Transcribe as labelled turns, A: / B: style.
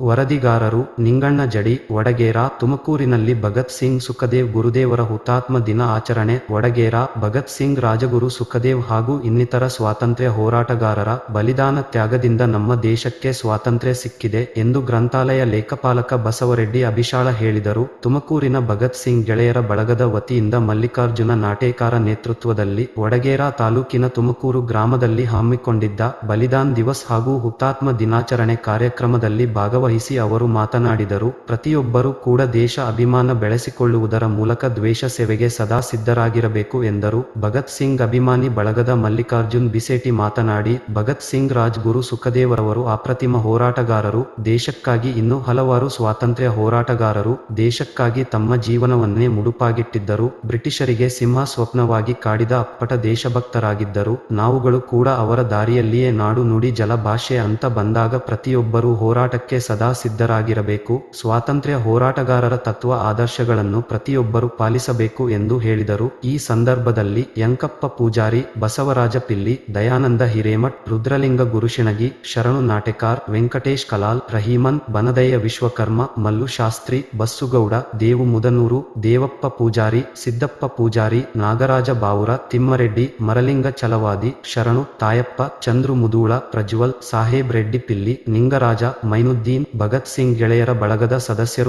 A: ವರದಿಗಾರರು, ನಿಂಗಣ್ಣ ಜಡಿ, ವಡಗೇರ, ತುಮಕೂರಿನಲ್ಲಿ ಭಗತ್ ಸಿಂಗ್ ಸುಖದೇವ್ ಗುರುದೇವರ ಹುತಾತ್ಮ ದಿನ ಆಚರಣೆ, ವಡಗೇರ, ಭಗತ್ ಸಿಂಗ್ ರಾಜಗುರು ಸುಖದೇವ್ ಹಾಗೂ ಇನ್ನಿತರ ಸ್ವಾತಂತ್ರ್ಯ ಹೋರಾಟಗಾರರ ಬಲಿದಾನ ತ್ಯಾಗದಿಂದ ನಮ್ಮ ದೇಶಕ್ಕೆ ಸ್ವಾತಂತ್ರ್ಯ ಸಿಕ್ಕಿದೆ ಎಂದು ಗ್ರಂಥಾಲಯ ಲೇಖಪಾಲಕ ಬಸವರೆಡ್ಡಿ ಅಭಿಷಾಳ ಹೇಳಿದರು. ತುಮಕೂರಿನ ಭಗತ್ ಸಿಂಗ್ ಗೆಳೆಯರ ಬಳಗದ ವತಿಯಿಂದ ಮಲ್ಲಿಕಾರ್ಜುನ ನಾಟೇಕಾರ ನೇತೃತ್ವದಲ್ಲಿ ವಡಗೇರ ತಾಲೂಕಿನ ತುಮಕೂರು ಗ್ರಾಮದಲ್ಲಿ ಹಮ್ಮಿಕೊಂಡಿದ್ದ ಬಲಿದಾನ್ ದಿವಸ್ ಹಾಗೂ ಹುತಾತ್ಮ ದಿನಾಚರಣೆ ಕಾರ್ಯಕ್ರಮದಲ್ಲಿ ಭಾಗವಹಿಸಿ ಅವರು ಮಾತನಾಡಿದರು, ಪ್ರತಿಯೊಬ್ಬರೂ ಕೂಡ ದೇಶ ಅಭಿಮಾನ ಬೆಳೆಸಿಕೊಳ್ಳುವುದರ ಮೂಲಕ ದ್ವೇಷ ಸೇವೆಗೆ ಸದಾ ಸಿದ್ಧರಾಗಿರಬೇಕು ಎಂದರು. ಭಗತ್ ಸಿಂಗ್ ಅಭಿಮಾನಿ ಬಳಗದ ಮಲ್ಲಿಕಾರ್ಜುನ್ ಬಿಸೇಟಿ ಮಾತನಾಡಿ, ಭಗತ್ ಸಿಂಗ್ ರಾಜ್ಗುರು ಸುಖದೇವರವರು ಅಪ್ರತಿಮ ಹೋರಾಟಗಾರರು, ದೇಶಕ್ಕಾಗಿ ಇನ್ನೂ ಹಲವಾರು ಸ್ವಾತಂತ್ರ್ಯ ಹೋರಾಟಗಾರರು, ದೇಶಕ್ಕಾಗಿ ತಮ್ಮ ಜೀವನವನ್ನೇ ಮುಡುಪಾಗಿಟ್ಟಿದ್ದರು, ಬ್ರಿಟಿಷರಿಗೆ ಸಿಂಹ ಸ್ವಪ್ನವಾಗಿ ಕಾಡಿದ ಅಪ್ಪಟ ದೇಶಭಕ್ತರಾಗಿದ್ದರು, ನಾವುಗಳು ಕೂಡ ಅವರ ದಾರಿಯಲ್ಲಿಯೇ ನಾಡು ನುಡಿ ಜಲ ಭಾಷೆ ಅಂತ ಬಂದಾಗ ಪ್ರತಿಯೊಬ್ಬರೂ ಹೋರಾಟಕ್ಕೆ ಸದಾ ಸಿದ್ಧರಾಗಿರಬೇಕು. ಸ್ವಾತಂತ್ರ್ಯ ಹೋರಾಟಗಾರರ ತತ್ವ ಆದರ್ಶಗಳನ್ನು ಪ್ರತಿಯೊಬ್ಬರು ಪಾಲಿಸಬೇಕು ಎಂದು ಹೇಳಿದರು. ಈ ಸಂದರ್ಭದಲ್ಲಿ ಯಂಕಪ್ಪ ಪೂಜಾರಿ, ಬಸವರಾಜ ಪಿಲ್ಲಿ, ದಯಾನಂದ ಹಿರೇಮಠ್, ರುದ್ರಲಿಂಗ ಗುರುಶಿಣಗಿ, ಶರಣು ನಾಟೆಕಾರ್, ವೆಂಕಟೇಶ್ ಕಲಾಲ್, ರಹೀಮನ್, ಬನದಯ್ಯ ವಿಶ್ವಕರ್ಮ, ಮಲ್ಲು ಶಾಸ್ತ್ರಿ, ಬಸ್ಸುಗೌಡ ದೇವು ಮುದನೂರು ದೇವಪ್ಪ ಪೂಜಾರಿ, ಸಿದ್ದಪ್ಪ ಪೂಜಾರಿ, ನಾಗರಾಜ ಬಾವುರ, ತಿಮ್ಮರೆಡ್ಡಿ, ಮರಲಿಂಗ ಚಲವಾದಿ, ಶರಣು, ತಾಯಪ್ಪ ಚಂದ್ರು ಮುದೂಳ ಪ್ರಜ್ವಲ್, ಸಾಹೇಬ್ ರೆಡ್ಡಿ ಪಿಲ್ಲಿ, ನಿಂಗರಾಜ, ಮೈನುದ್ದೀನ್ ಭಗತ್ ಸಿಂಗ್ ಗೆಳೆಯರ ಬಳಗದ ಸದಸ್ಯರು